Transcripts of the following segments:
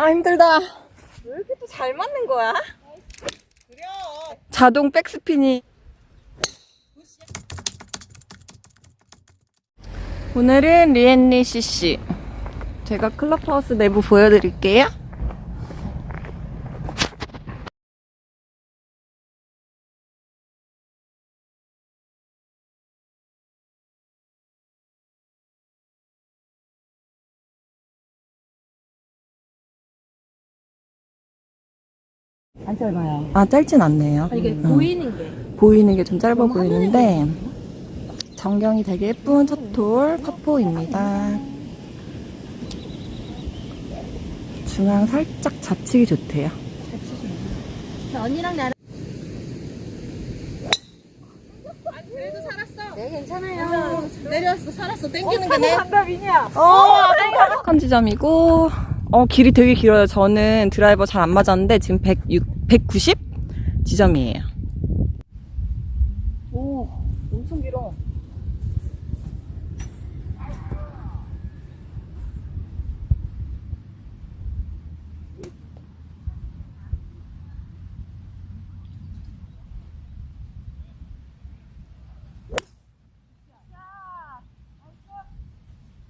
아, 힘들다. 왜 이렇게 또 잘 맞는 거야? 자동 백스핀이. 오늘은 리엔리 CC. 제가 클럽하우스 내부 보여드릴게요. 안 짧아요. 아, 짧진 않네요. 이게 음. 보이는 게. 보이는 게 좀 짧아 보이는데 전경이 되게 예쁜 첫톨 파포입니다. 중앙 살짝 좌측이 좋대요. 언니랑 나랑. 그래도 살았어. 네, 괜찮아요. 내려왔어, 살았어. 땡기는 게 내. 반갑이냐? 한 지점이고 어 길이 되게 길어요. 저는 드라이버 잘 안 맞았는데 지금 106, 190 지점이에요. 오, 엄청 길어.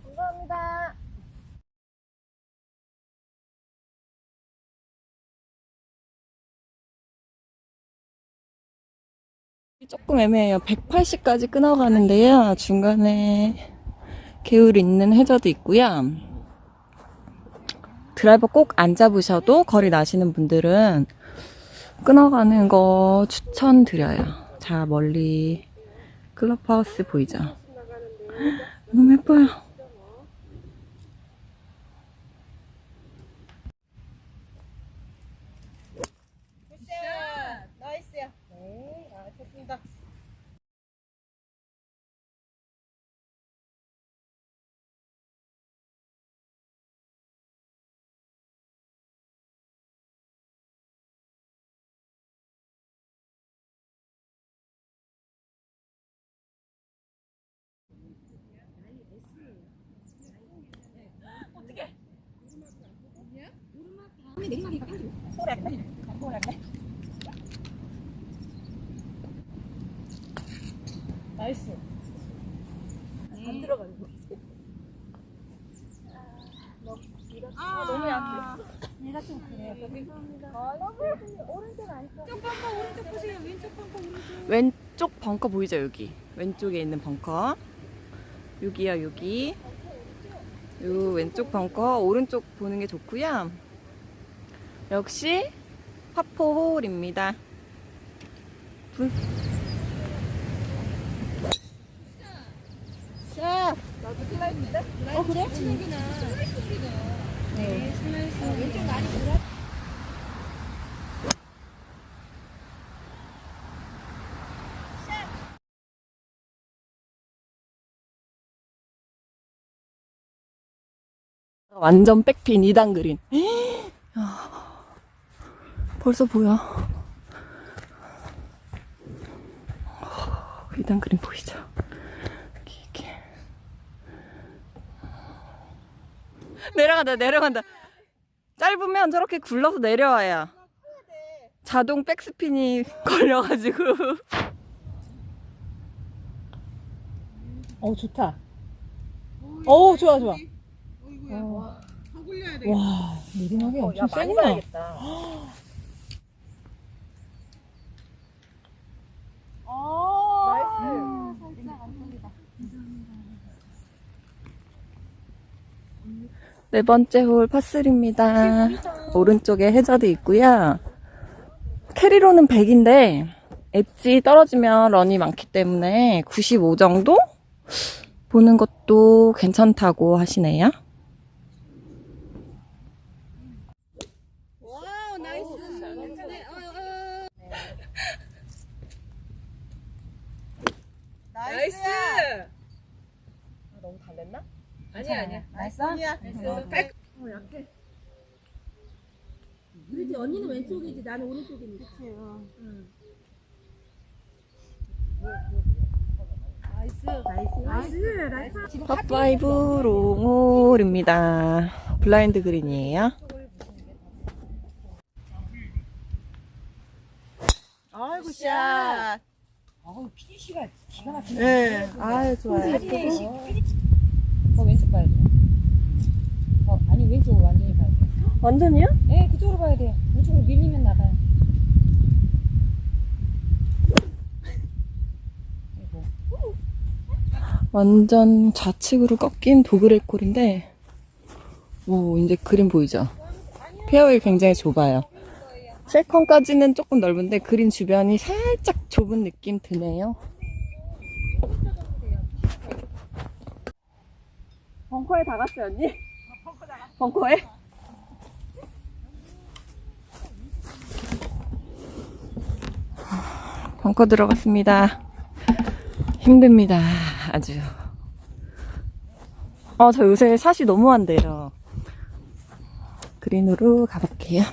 감사합니다. 조금 애매해요. 180까지 끊어가는데요. 중간에 개울 있는 해저도 있고요. 드라이버 꼭 안 잡으셔도 거리 나시는 분들은 끊어가는 거 추천드려요. 자, 멀리 클럽하우스 보이죠? 너무 예뻐요. 나이스. 안 들어가는 거. 아, 너무 약해. 내가 좀 그래요. 감사합니다. 아, 너무 오른쪽 안 써. 좀 벙커 오른쪽 보세요. 왼쪽 벙커 오른쪽. 왼쪽 벙커 보이죠 여기 왼쪽에 있는 벙커 여기야 여기 요 왼쪽 벙커 오른쪽 보는 게 좋고요 역시 파포 홀입니다 분- 자, 나도 슬라이드인데? 어, 그래? 치는구나. 슬라이스구나. 네, 슬라이스. 왼쪽 많이 돌아. 완전 백핀 2단 그린 야, 벌써 보여 2단 그린 보이죠 이렇게, 이렇게. 내려간다 내려간다 짧으면 저렇게 굴러서 내려와야 자동 백스핀이 걸려가지고 어, 좋다. 어, 좋아, 좋아. 돼. 와, 내리막이 엄청 많이 세구나. 봐야겠다 네 번째 홀 파3입니다. 오른쪽에 해저드 있고요. 캐리로는 100인데 엣지 떨어지면 런이 많기 때문에 95 정도 보는 것도 괜찮다고 하시네요. 와우, 나이스. 어, 어. 됐어? 됐어. 어, 어, 약해. 그렇지 언니는 왼쪽이지 나는 오른쪽입니다. 그치. 어. 탑5 롱홀입니다. 블라인드 그린이에요. 아이고 샷. 아우 피니시가 기가 막히네. 네. 아유 좋아요. 왼쪽으로 완전히 봐야 돼. 완전이요? 네, 그쪽으로 봐야 돼요. 왼쪽으로 밀리면 나가요. 아이고. 완전 좌측으로 꺾인 도그레 콜인데, 오, 이제 그림 보이죠? 페어웨이 굉장히 좁아요. 세컨까지는 조금 넓은데, 그린 주변이 살짝 좁은 느낌 드네요. 벙커에 다 갔어요, 언니? 벙커에? 벙커 들어갔습니다. 힘듭니다. 아주. 어, 저 요새 샷이 너무 안 돼요. 그린으로 가볼게요.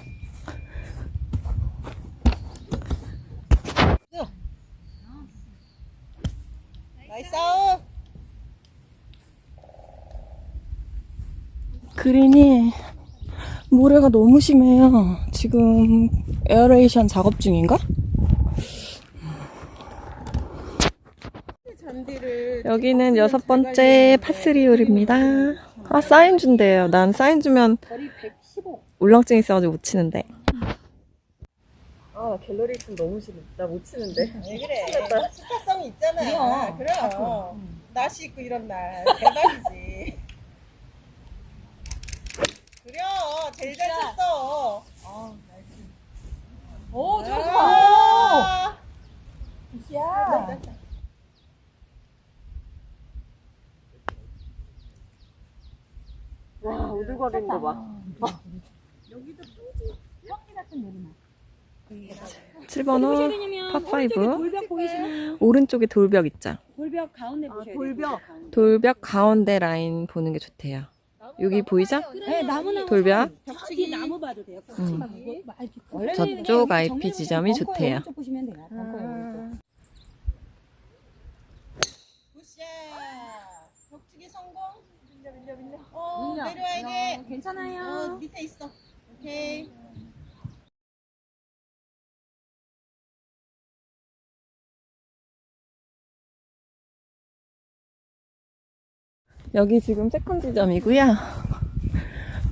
그린이 모래가 너무 심해요. 지금 에어레이션 작업 중인가? 여기는 여섯 번째 파스리홀입니다. 아, 사인 준대요. 난 사인 주면 거리 115. 울렁증 있어가지고 못 치는데. 아, 갤러리 있으면 너무 싫어. 나 못 치는데. 왜 그래? 스타성이 있잖아. 그래요. 그래요. 날씨 있고 이런 날 대박이지. 그래 제일 잘 쳤어. 오, 좋아, 좋아. 아, 야. 와, 우들거리는 거 봐. 펑키 같은 노래만. 7번 홀, 파5. 돌벽 보이시나요? 오른쪽에 돌벽 있죠? 돌벽 가운데 보셔야 돼요. 돌벽. 돌벽 가운데 라인 보는 게 좋대요. 여기 보이죠? 네, 나무 나무. 돌벽? 벽치기 나무 봐도 돼요. 음. 막 이거 막 이렇게. 저쪽 IP 지점이 좋대요. 벽치기 성공. 밀려 밀려 밀려. 어. 내려와야 돼. 어, 괜찮아요. 어 밑에 있어. 오케이. 여기 지금 세컨 지점이고요.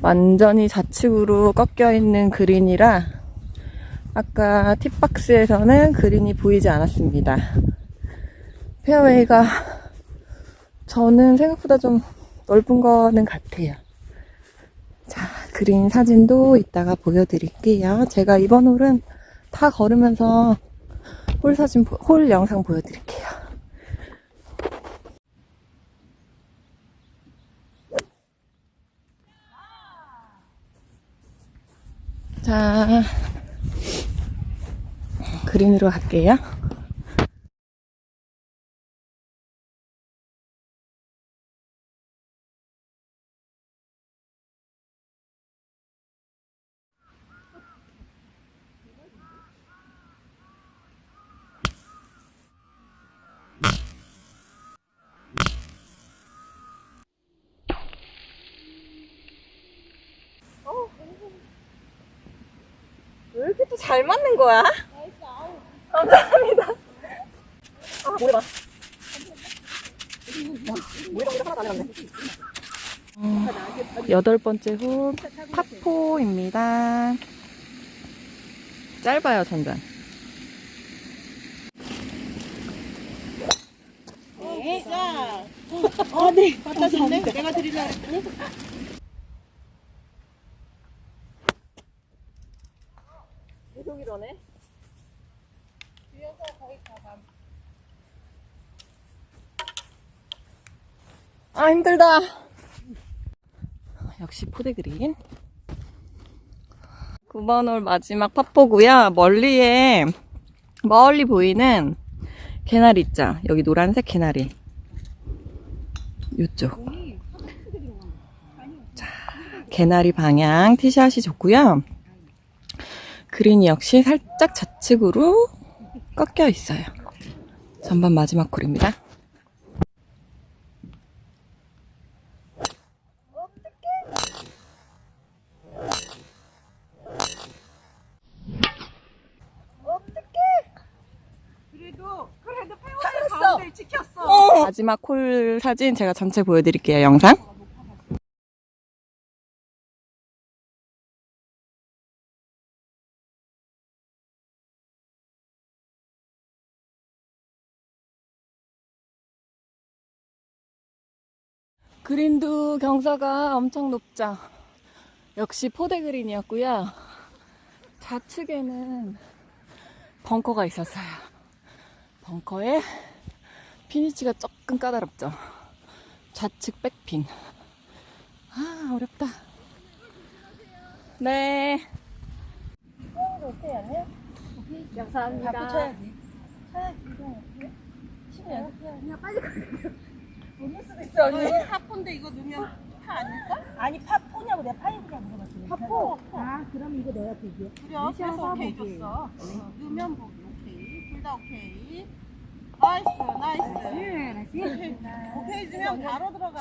완전히 좌측으로 꺾여 있는 그린이라 아까 팁박스에서는 그린이 보이지 않았습니다. 페어웨이가 저는 생각보다 좀 넓은 거는 같아요. 자, 그린 사진도 이따가 보여드릴게요. 제가 이번 홀은 다 걸으면서 홀 사진, 보- 홀 영상 보여드릴게요. 자, 그린으로 갈게요. 잘 맞는 거야? 감사합니다. 아, 모래 봐. 모래가 오히려 하나도 안 해놨네. 어, 여덟 번째 홀 파포입니다. 짧아요. 네. 자. 어, 네. 갖다 줬네. 내가 했더니. 계속 이러네. 뒤에서 거의 다 가. 아, 힘들다. 역시 포대그린. 9번 홀 마지막 파포고요. 멀리에, 멀리 보이는 개나리 있죠? 여기 노란색 개나리. 요쪽. 자, 개나리 방향 티샷이 좋고요. 그린이 역시 살짝 좌측으로 꺾여 있어요. 전반 마지막 홀입니다. 마지막 콜 사진 제가 전체 보여드릴게요, 영상. 그린도 경사가 엄청 높죠. 역시 포대 그린이었고요. 좌측에는 벙커가 있었어요. 벙커에 피니치가 조금 까다롭죠. 좌측 백핀. 아, 어렵다. 네. 감사합니다. 이거 파폰데 이거 넣으면 파 아닐까? 아니 파포냐고 내가 파이브냐 물어봤지. 파포. 아 그럼 이거 내가 되게. 그래 그래서 오케이 줬어 어, 넣으면 보기 오케이 둘 다 오케이 나이스 나이스 네, 나이스. 오케이 주면 바로 들어가